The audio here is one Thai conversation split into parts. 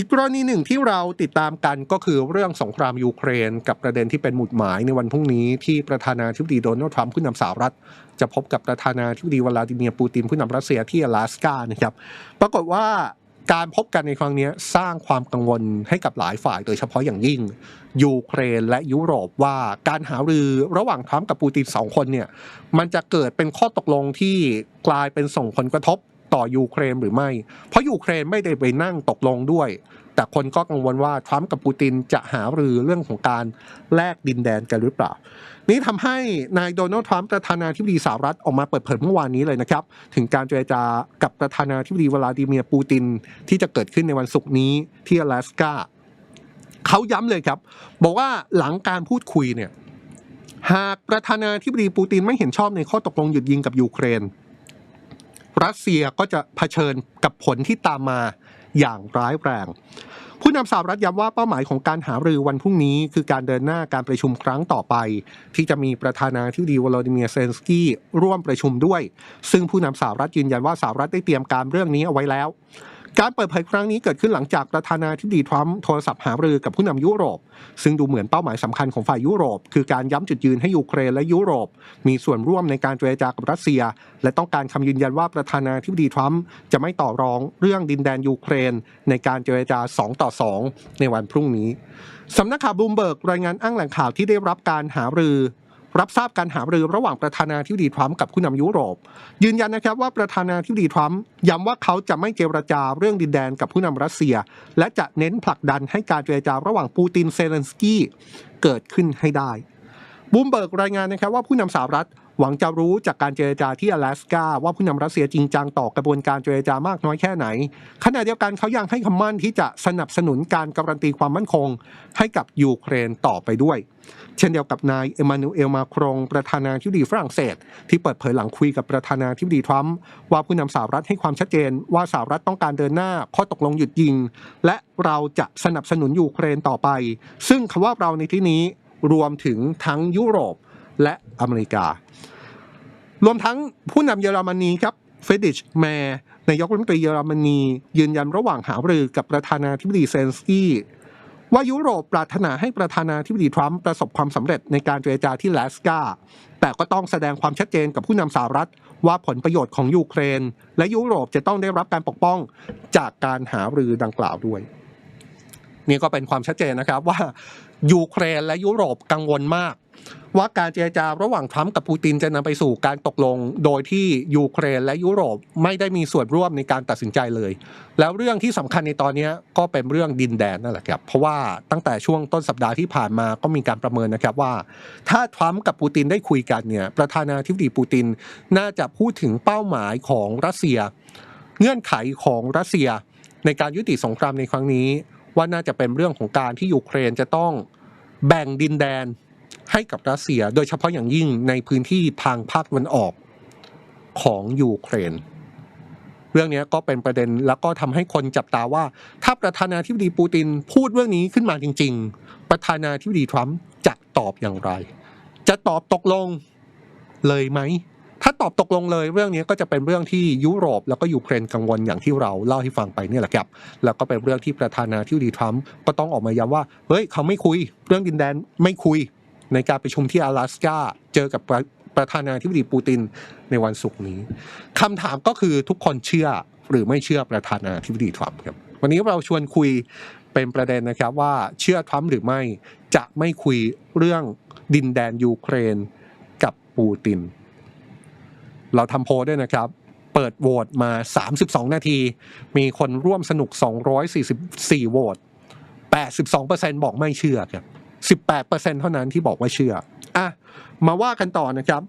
อีกกรณีหนึ่งที่เราติดตามกันก็คือเรื่องสงครามยูเครน กับประเด็นที่เป็นหมุดหมายในวันพรุ่งนี้ที่ประธานาธิบดีโดนัลด์ทรัมป์ผู้นำสหรัฐ จะพบกับประธานาธิบดีวลาดิเมียร์ปูตินผู้นำรัสเซียที่阿拉สกานะครับปรากฏว่าการพบกันในครั้งนี้สร้างความกังวลให้กับหลายฝ่ายโดยเฉพาะอย่างยิ่ง ยูเครนและยุโรปว่าการหารือระหว่างทรัมป์กับปูตินสองคนเนี่ยมันจะเกิดเป็นข้อตกลงที่กลายเป็นส่งผลกระทบต่อยูเครนหรือไม่ เพราะยูเครนไม่ได้ไปนั่งตกลงด้วย แต่คนก็กังวลว่าทรัมป์กับปูตินจะหารือเรื่องของการแลกดินแดนกันหรือเปล่า นี่ทำให้นายโดนัลด์ทรัมป์ประธานาธิบดีสหรัฐออกมาเปิดเผยเมื่อวานนี้เลยนะครับ ถึงการเจรจากับประธานาธิบดีวลาดิเมียร์ปูตินที่จะเกิดขึ้นในวันศุกร์นี้ที่阿拉สกาเขาย้ำเลยครับ บอกว่าหลังการพูดคุยเนี่ยหากประธานาธิบดีปูตินไม่เห็นชอบในข้อตกลงหยุดยิงกับยูเครน รัสเซียก็จะเผชิญกับผลที่ตามมา อย่างร้ายแรง ผู้นำสหรัฐย้ำว่าเป้าหมายของการหารือวันพรุ่งนี้ คือการเดินหน้าการประชุมครั้งต่อไป ที่จะมีประธานาธิบดีวลาดิเมียร์เซนสกี้ร่วมประชุมด้วย ซึ่งผู้นำสหรัฐยืนยันว่าสหรัฐได้เตรียมการเรื่องนี้เอาไว้แล้ว การเปิดเผยครั้งนี้เกิดขึ้นหลังจากประธานาธิบดีทรัมป์โทรศัพท์หารือกับผู้นำยุโรป ซึ่งดูเหมือนเป้าหมายสำคัญของฝ่ายยุโรป คือการย้ำจุดยืนให้ยูเครนและยุโรป มีส่วนร่วมในการเจรจากับรัสเซีย และต้องการคำยืนยันว่าประธานาธิบดีทรัมป์จะไม่ต่อรองเรื่องดินแดนยูเครน ในการเจรจา 2 ต่อ 2 ในวันพรุ่งนี้สำนักข่าวบูมเบิร์กรายงานอ้างแหล่งข่าวที่ได้รับการหารือ รับทราบการหารือระหว่างประธานาธิบดีทรัมป์กับผู้นำยุโรป ยืนยันนะครับว่าประธานาธิบดีทรัมป์ย้ำว่าเขาจะไม่เจรจาเรื่องดินแดนกับผู้นำรัสเซีย และจะเน้นผลักดันให้การเจรจาระหว่างปูตินเซเลนสกี้เกิดขึ้นให้ได้บูมเบิร์กรายงานนะครับว่าผู้นำสหรัฐ หวังจะรู้จากการเจรจาที่阿拉สกาว่าผู้นำรัสเซียจริงจังต่อกระบวนการเจรจามากน้อยแค่ไหน ขณะเดียวกันเขายังให้คำมั่นที่จะสนับสนุนการการันตีความมั่นคง ให้กับยูเครนต่อไปด้วย เช่นเดียวกับนายเอมานูเอลมาครงประธานาธิบดีฝรั่งเศส ที่เปิดเผยหลังคุยกับประธานาธิบดีทรัมป์ว่าผู้นำสหรัฐให้ความชัดเจนว่าสหรัฐต้องการเดินหน้าข้อตกลงหยุดยิง และเราจะสนับสนุนยูเครนต่อไป ซึ่งคำว่าเราในที่นี้รวมถึงทั้งยุโรป และอเมริกา รวมทั้งผู้นำเยอรมนีครับเฟดิชแมร์นายกรัฐมนตรีเยอรมนี ยืนยันระหว่างหารือกับประธานาธิบดีเซนสกี้ว่ายุโรปปรารถนาให้ประธานาธิบดีทรัมป์ประสบความสำเร็จในการเจรจาที่ลาสกาแต่ก็ต้องแสดงความชัดเจนกับผู้นำสหรัฐ ว่าผลประโยชน์ของยูเครน และยุโรปจะต้องได้รับการปกป้องจากการหารือดังกล่าวด้วย นี่ก็เป็นความชัดเจนนะครับว่ายูเครนและยุโรปกังวลมาก ว่าการเจรจาระหว่างทรัมป์กับปูตินจะนำไปสู่การตกลง โดยที่ยูเครนและยุโรปไม่ได้มีส่วนร่วมในการตัดสินใจเลย แล้วเรื่องที่สำคัญในตอนนี้ก็เป็นเรื่องดินแดนนั่นแหละครับ เพราะว่าตั้งแต่ช่วงต้นสัปดาห์ที่ผ่านมาก็มีการประเมินนะครับว่า ถ้าทรัมป์กับปูตินได้คุยกันเนี่ยประธานาธิบดีปูตินน่าจะพูดถึงเป้าหมายของรัสเซีย เงื่อนไขของรัสเซีย ในการยุติสงครามในครั้งนี้ ว่าน่าจะเป็นเรื่องของการที่ยูเครนจะต้องแบ่งดินแดน ให้กับรัสเซีย โดยเฉพาะอย่างยิ่งในพื้นที่ทางภาคตะวันออกของยูเครน เรื่องนี้ก็เป็นประเด็นแล้วก็ทำให้คนจับตาว่า ถ้าประธานาธิบดีปูตินพูดเรื่องนี้ขึ้นมาจริง ๆ ประธานาธิบดีทรัมป์จะตอบอย่างไร จะตอบตกลงเลยไหม ถ้าตอบตกลงเลย เรื่องนี้ก็จะเป็นเรื่องที่ยุโรปแล้วก็ยูเครนกังวลอย่างที่เราเล่าให้ฟังไปเนี่ยแหละครับ แล้วก็เป็นเรื่องที่ประธานาธิบดีทรัมป์ก็ต้องออกมาย้ำว่า เฮ้ยเขาไม่คุย เรื่องดินแดนไม่คุย ในการประชุมที่阿拉สกาเจอกับประประธานาธิบดีปูตินในวันศุกร์นี้คำถามก็คือทุกคนเชื่อหรือไม่เชื่อประธานาธิบดีทรัมป์ครับวันนี้เราชวนคุยเป็นประเด็นนะครับว่าเชื่อทรัมป์หรือไม่จะไม่คุยเรื่องดินแดนยูเครนกับปูติน เราทำโพลด้วยนะครับ เปิดโหวตมา 32 นาที มีคนร่วมสนุก 244 โหวต82%บอกไม่เชื่อครับ 18%เท่านั้นที่บอกว่าเชื่ออะมาว่ากันต่อนะครับ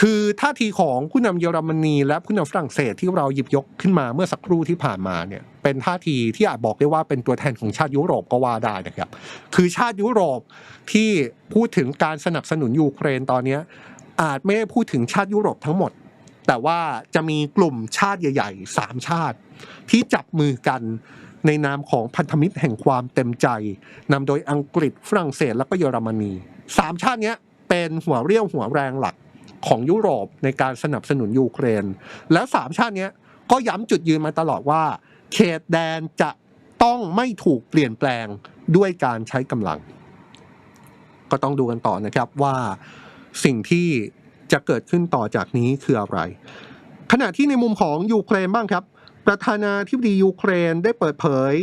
คือท่าทีของผู้นำเยอรมนีและผู้นำฝรั่งเศสที่เราหยิบยกขึ้นมาเมื่อสักครู่ที่ผ่านมาเนี่ยเป็นท่าทีที่อาจบอกได้ว่าเป็นตัวแทนของชาติยุโรปก็ว่าได้นะครับ คือชาติยุโรปที่พูดถึงการสนับสนุนยูเครนตอนเนี้อาจไม่ได้พูดถึงชาติยุโรปทั้งหมด แต่ว่าจะมีกลุ่มชาติใหญ่ๆ3ชาติ ที่จับมือกัน ในนามของพันธมิตรแห่งความเต็มใจนำโดยอังกฤษฝรั่งเศสและก็เยอรมนีสามชาตินี้เป็นหัวเรี่ยวหัวแรงหลักของยุโรปในการสนับสนุนยูเครน แล้วสามชาตินี้ก็ย้ำจุดยืนมาตลอดว่า เขตแดนจะต้องไม่ถูกเปลี่ยนแปลงด้วยการใช้กำลัง ก็ต้องดูกันต่อนะครับว่าสิ่งที่จะเกิดขึ้นต่อจากนี้คืออะไร ขณะที่ในมุมของยูเครนบ้างครับ ประธานาธิบดียูเครนได้เปิดเผย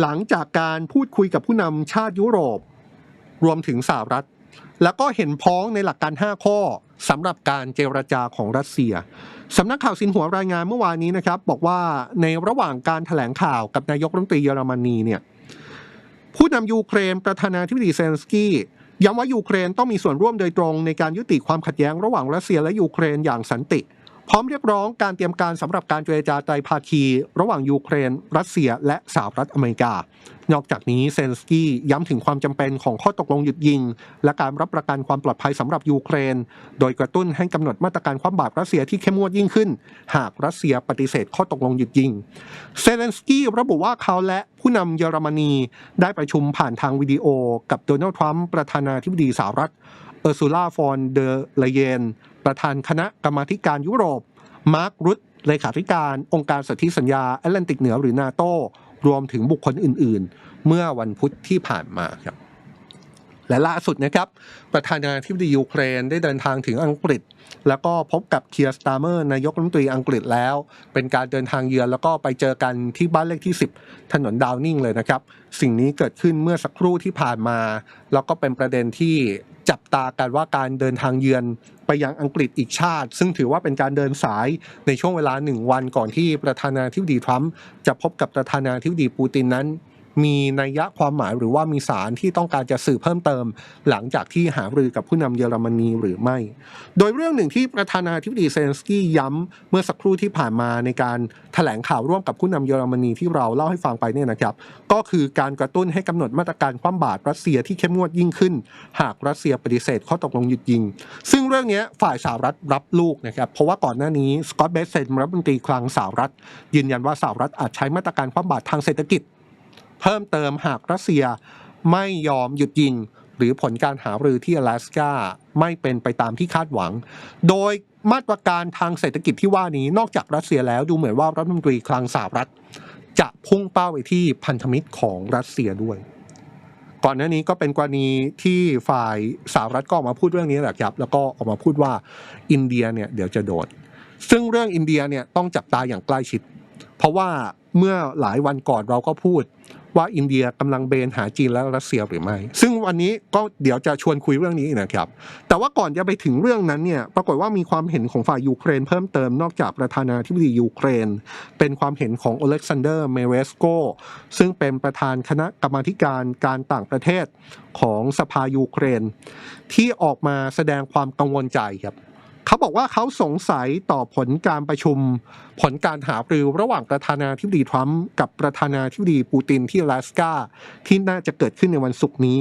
หลังจากการพูดคุยกับผู้นำชาติยุโรป รวมถึงสหรัฐ แล้วก็เห็นพ้องในหลักการ 5 ข้อสำหรับการเจรจาของรัสเซียสำนักข่าวซินหัวรายงานเมื่อวานนี้นะครับ บอกว่าในระหว่างการถแถลงข่าวกับนายกรัฐมนตรีเยอรมนีเนี่ยผู้นำยูเครนประธานาธิบดีเซนสกี้ย้ำว่ายูเครนต้องมีส่วนร่วมโดยตรงในการยุติความขัดแย้งระหว่างรัสเซียและยูเครนอย่างสันติ พร้อมเรียกร้องการเตรียมการสำหรับการเจรจาไตรภาคี ระหว่างยูเครน รัสเซีย และสหรัฐอเมริกา นอกจากนี้เซนสกี้ย้ำถึงความจำเป็นของข้อตกลงหยุดยิง และการรับประกันความปลอดภัยสำหรับยูเครน โดยกระตุ้นให้กำหนดมาตรการความบาดรัสเซียที่เข้มงวดยิ่งขึ้น หากรัสเซียปฏิเสธข้อตกลงหยุดยิงเซเลนสกี้ระบุว่าเขาและผู้นำเยอรมนีได้ประชุมผ่านทางวิดีโอ กับโดนัลด์ทรัมป์ประธานาธิบดีสหรัฐเออร์ซูล่าฟอนเดอเลเยน ประธานคณะกรรมาการยุโรป มาร์ครุตเลขาธิการองค์การสนธิสัญญาแอตแลนติกเหนือหรือนาโตรวมถึงบุคคลอื่น ๆ เมื่อวันพุธที่ผ่านมาครับ และล่าสุดนะครับ ประธานาธิบดียูเครนได้เดินทางถึงอังกฤษ แล้วก็พบกับเคียร์สตาร์เมอร์นายกรัฐมนตรีอังกฤษแล้ว เป็นการเดินทางเยือนแล้วก็ไปเจอกันที่บ้านเลขที่ 10 ถนนดาวนิงเลยนะครับ สิ่งนี้เกิดขึ้นเมื่อสักครู่ที่ผ่านมา แล้วก็เป็นประเด็นที่จับตากันว่าการเดินทางเยือนไปยังอังกฤษอีกชาติ ซึ่งถือว่าเป็นการเดินสายในช่วงเวลาหนึ่งวันก่อนที่ประธานาธิบดีทรัมป์จะพบกับประธานาธิบดีปูตินนั้น มีนัยยะความหมายหรือว่ามีสารที่ต้องการจะสื่อเพิ่มเติม หลังจากที่หารือกับผู้นำเยอรมนีหรือไม่ โดยเรื่องหนึ่งที่ประธานาธิบดีเซนสกี้ย้ำเมื่อสักครู่ที่ผ่านมาในการแถลงข่าวร่วมกับผู้นำเยอรมนีที่เราเล่าให้ฟังไปเนี่ยนะครับ ก็คือการกระตุ้นให้กำหนดมาตรการคว่ำบาตรรัสเซียที่เข้มงวดยิ่งขึ้น หากรัสเซียปฏิเสธข้อตกลงหยุดยิง ซึ่งเรื่องนี้ฝ่ายสหรัฐรับลูกนะครับเพราะว่าก่อนหน้านี้สกอตต์เบสเซนรัฐมนตรีคลังสหรัฐ ยืนยันว่าสหรัฐอาจใช้มาตรการคว่ำบาตรทางเศรษฐกิจ เพิ่มเติมหากรัสเซียไม่ยอมหยุดยิง หรือผลการหารือที่阿拉สกาไม่เป็นไปตามที่คาดหวัง โดยมาตรการทางเศรษฐกิจที่ว่านี้นอกจากรัสเซียแล้วดูเหมือนว่ารัฐมนตรีคลังสหรัฐ จะพุ่งเป้าไปที่พันธมิตรของรัสเซียด้วย ก่อนหน้านี้ก็เป็นกรณีที่ฝ่ายสหรัฐก็ออกมาพูดเรื่องนี้แหละครับแล้วก็ออกมาพูดว่าอินเดียเนี่ยเดี๋ยวจะโดนซึ่งเรื่องอินเดียเนี่ยต้องจับตาอย่างใกล้ชิด เพราะว่าเมื่อหลายวันก่อนเราก็พูด ว่าอินเดียกำลังเบนหาจีนและรัสเซียหรือไม่ ซึ่งวันนี้ก็เดี๋ยวจะชวนคุยเรื่องนี้นะครับ แต่ว่าก่อนจะไปถึงเรื่องนั้นเนี่ยปรากฏว่ามีความเห็นของฝ่ายยูเครนเพิ่มเติมนอกจากประธานาธิบดียูเครน เป็นความเห็นของโอเล็กซานเดอร์เมเวสโกซึ่งเป็นประธานคณะกรรมาการการต่างประเทศของสภายูเครน ที่ออกมาแสดงความกังวลใจครับ เขาบอกว่าเขาสงสัยต่อผลการประชุม ผลการหารือระหว่างประธานาธิบดีทรัมป์กับประธานาธิบดีปูตินที่ลาสกาที่น่าจะเกิดขึ้นในวันศุกร์นี้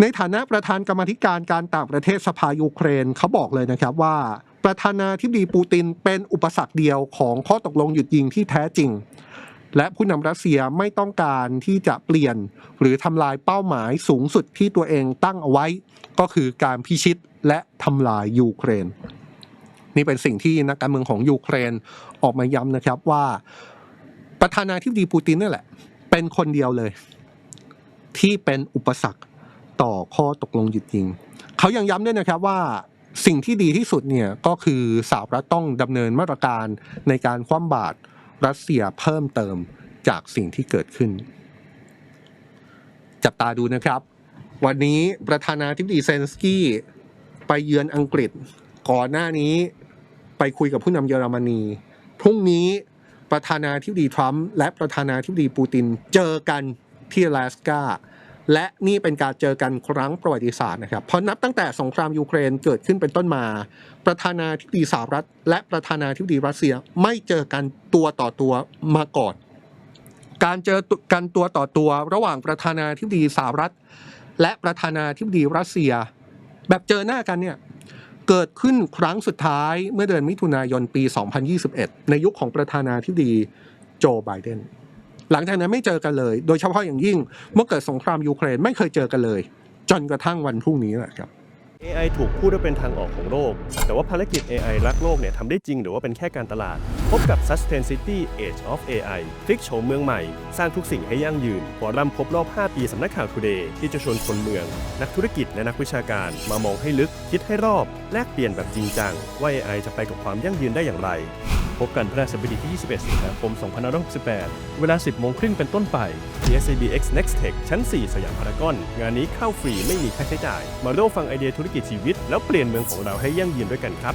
ในฐานะประธานกรรมธิการการต่างประเทศสภายูเครนเขาบอกเลยนะครับว่า ประธานาธิบดีปูตินเป็นอุปสรรคเดียวของข้อตกลงหยุดยิงที่แท้จริง และผู้นำรัสเซียไม่ต้องการที่จะเปลี่ยน หรือทำลายเป้าหมายสูงสุดที่ตัวเองตั้งเอาไว้ ก็คือการพิชิตและทำลายยูเครน นี่เป็นสิ่งที่นักการเมืองของยูเครนออกมาย้ำนะครับว่า ประธานาธิบดีปูตินนั่แหละ เป็นคนเดียวเลย ที่เป็นอุปสรรคต่อข้อตกลงหยุดยิง เขายังย้ำด้วยนะครับว่าสิ่งที่ดีที่สุดเนี่ยก็คือสหรัฐต้องดำเนินมาตรการในการคว่ำบาตร รัสเซียเพิ่มเติมจากสิ่งที่เกิดขึ้น จับตาดูนะครับ วันนี้ประธานาธิบดีเซนสกี้ไปเยือนอังกฤษ ก่อนหน้านี้ไปคุยกับผู้นำเยอรมนี พรุ่งนี้ประธานาธิบดีทรัมป์และประธานาธิบดีปูตินเจอกันที่ลาสกา และนี่เป็นการเจอกันครั้งประวัติศาสตร์นะครับเพราะนับตั้งแต่สงครามยูเครนเกิดขึ้นเป็นต้นมา ประธานาธิบดีสหรัฐ และประธานาธิบดีรัสเซียไม่เจอกันตัวต่อตัวมาก่อน การเจอกันตัวต่อตัวระหว่างประธานาธิบดีสหรัฐ และประธานาธิบดีรัสเซีย แบบเจอหน้ากันเนี่ยเกิดขึ้นครั้งสุดท้ายเมื่อเดือนมิถุนายนปี 2021 ในยุคของประธานาธิบดีโจไบเดน หลังจากนั้นไม่เจอกันเลย โดยเฉพาะอย่างยิ่งเมื่อเกิดสงครามยูเครนไม่เคยเจอกันเลย จนกระทั่งวันพรุ่งนี้แหละครับ AI ถูกพูดว่าเป็นทางออกของโลก แต่ว่าภารกิจ AI รักโลกเนี่ยทำได้จริงหรือว่าเป็นแค่การตลาด พบกับ Sustain City Age of AI พลิกโฉมเมืองใหม่ สร้างทุกสิ่งให้ยั่งยืนฟอรัมครบรอบ 5 ปีสำนักข่าว Today ที่จะชวนคนเมือง นักธุรกิจและนักวิชาการมามองให้ลึก คิดให้รอบ แลกเปลี่ยนแบบจริงจัง ว่า AI จะไปกับความยั่งยืนได้อย่างไร พบกันพฤหัสบดีที่ 21 สิงหาคม 2568 เวลา 10 โมงครึ่งเป็นต้นไป ที่ SABX Next Tech ชั้น 4 สยามพารากอน งานนี้เข้าฟรีไม่มีค่าใช้จ่าย มาร่วมฟังไอเดียธุรกิจชีวิต แล้วเปลี่ยนเมืองของเราให้ยั่งยืนด้วยกันครับ